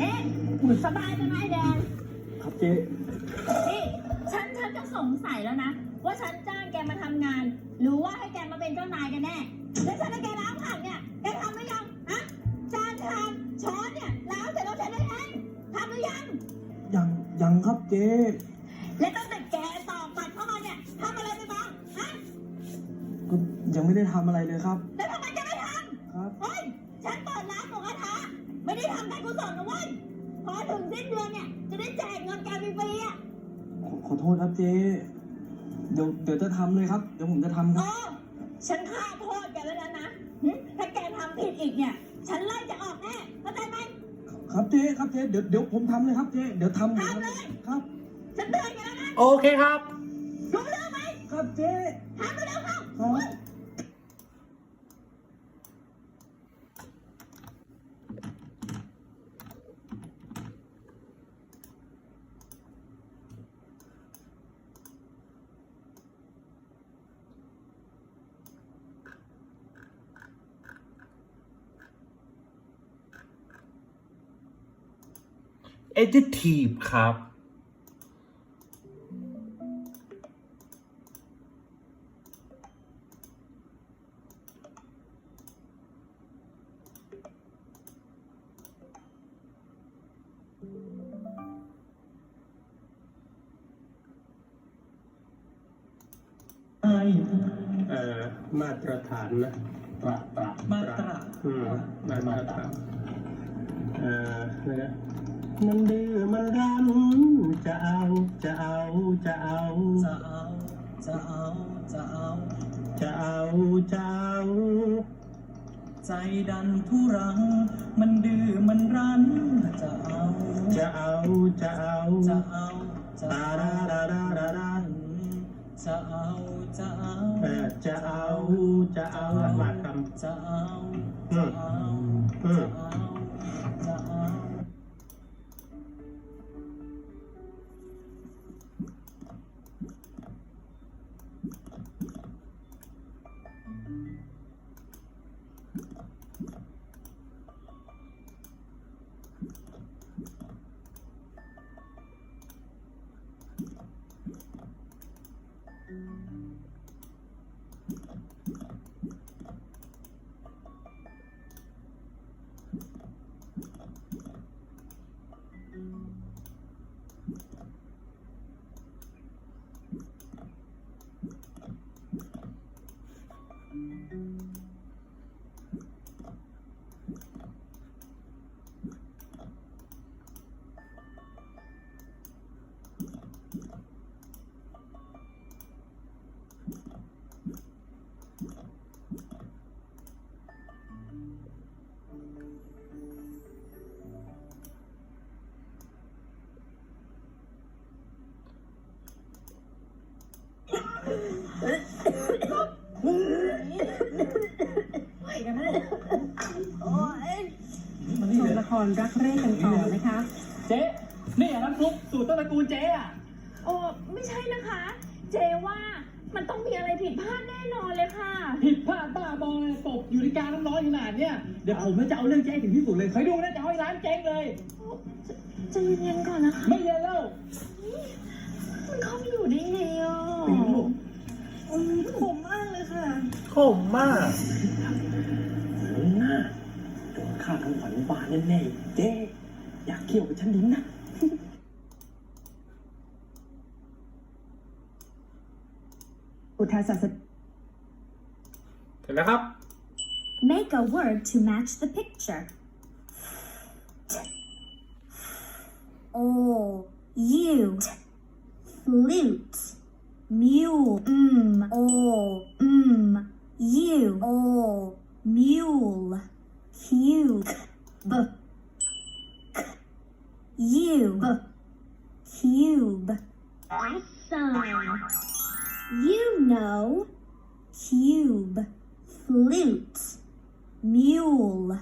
เอ๊ะสบายใช่ไหมแดน ครับเจ๊นี่ฉันฉันก็สงสัยแล้วนะ ว่าฉันจ้างแกมาทำงาน หรือว่าให้แกมาเป็นเจ้านายกันแน่ แล้วฉันให้แกล้างผักเนี่ย ยังยังครับเจ๊และตั้งแต่แกตอกบัตรเข้ามาเนี่ยทำอะไรไปบ้างฮะก็ยังไม่ได้ทำอะไรเลยครับ แล้วทำไมแกไม่ทครับำเฮ้ยฉันเปิดร้านหมูกระทะไม่ได้ทำการกุศลนะเว้ยพอถึงสิ้นเดือนเนี่ยจะได้แจกเงินแกฟรีๆอะขอขอโทษครับเจ๊เดี๋ยวเดี๋ยวจะทำเลยครับ เดี๋ยวผมจะทำคเอรับ อฉันฆ่าโทษแกไว้แล้วนะหึถ้าแกทำผิดอีกเนี่ย ฉันไล่จะออกแน่เข้าใจไหม ครับเจ๊ครับเจ๊เดี๋ยวเดี๋ยวผมทำเลยครับเจ๊เดี๋ยวทำทำเลย ครับ ฉันเตือนแกแล้วนะโอเคครับ รู้เรื่องไหมครับเจ๊ทำเร็วๆเข้า ครับ adjective ครับ เอ่อมาตรฐานนะประประมาตราอืมมาตรฐานเอ่อนะ มันดื้อมันรั้นจะเอาจะเอาจะเอาจะเอาจะเอาจะเอาจะเอาจะเอาใจดันทุรัง มันดื้อมันรั้นจะเอาจะเอาจะเอาจะเอาจะตาเอาดาดาดาดาดาจะเอาจะเอาเอ่อจะเอาจะเอามาคจะเอาจะเอาจะเอา รรักแรกกันต่อนะคะ เจ๊นี่น้ำซุปสูตรต้นตระกูลเจ๊อะโอ้ไม่ใช่นะคะ เจว่ามันต้องมีอะไรผิดพลาดแน่นอนเลยค่ะ ผิดพลาดบ้าบอเลยตกอยู่ในกลารน้ำร้อนขนาดเนี้ยเดี๋ยวผมจะเอาเรื่องเจ๊ถึงที่สุดเลยคอยดูนะจะเอาให้ร้านเจ๊งเลย ใจะเย็นๆก่อนนะคะ ไม่เรียนแล้ว มันเข้าไปอยู่ได้ไงอะไม่รู้อืมผมมากเลยค่ะ ขมมากหน้า โดนฆ่าทั้งฝันบานแน่ๆเจ๊อยากเกี่ยวกับฉันดิ้งนะอุทาศาสเห็นแล้วครับ Make a word to match the picture. O U flute mule mm o mm u o mule cube. B. U cube. Awesome. You know cube. Flute. Mule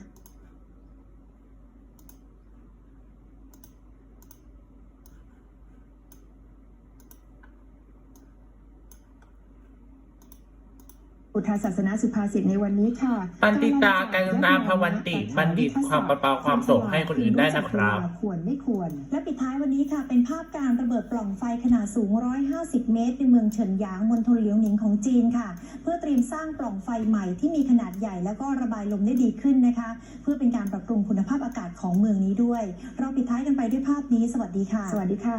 ทาศาสนาสุภาษิตในวันนี้ค่ะ ปันติตาการุณาภวันติ บัณฑิตความประเปาความสุขให้คนอื่นได้นะครับ ควรไม่ควร และปิดท้ายวันนี้ค่ะ เป็นภาพการระเบิดปล่องไฟขนาดสูง 150 เมตร ในเมืองเฉินหยางมณฑลเหลียวหนิงของจีนค่ะ เพื่อเตรียมสร้างปล่องไฟใหม่ที่มีขนาดใหญ่แล้วก็ระบายลมได้ดีขึ้นนะคะ เพื่อเป็นการปรับปรุงคุณภาพอากาศของเมืองนี้ด้วย เราปิดท้ายกันไปด้วยภาพนี้ สวัสดีค่ะ สวัสดีค่ะ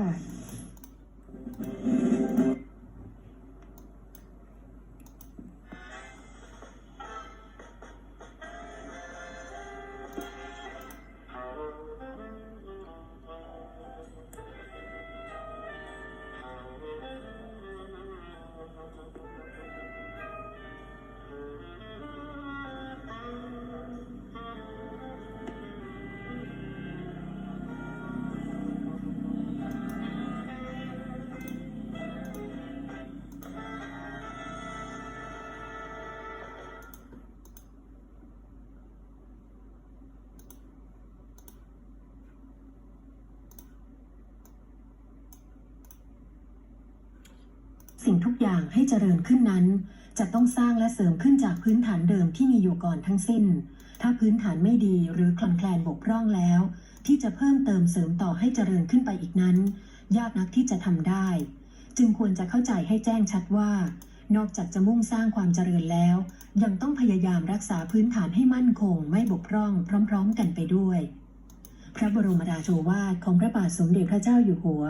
อย่างให้เจริญขึ้นนั้น จะต้องสร้างและเสริมขึ้นจากพื้นฐานเดิมที่มีอยู่ก่อนทั้งสิ้น ถ้าพื้นฐานไม่ดีหรือคลอนแคลนบกพร่องแล้ว ที่จะเพิ่มเติมเสริมต่อให้เจริญขึ้นไปอีกนั้น ยากนักที่จะทำได้ จึงควรจะเข้าใจให้แจ้งชัดว่า นอกจากจะมุ่งสร้างความเจริญแล้ว ยังต้องพยายามรักษาพื้นฐานให้มั่นคง ไม่บกพร่อง พร้อม ๆ กันไปด้วย พระบรมราโชวาทของพระบาทสมเด็จพระเจ้าอยู่หัว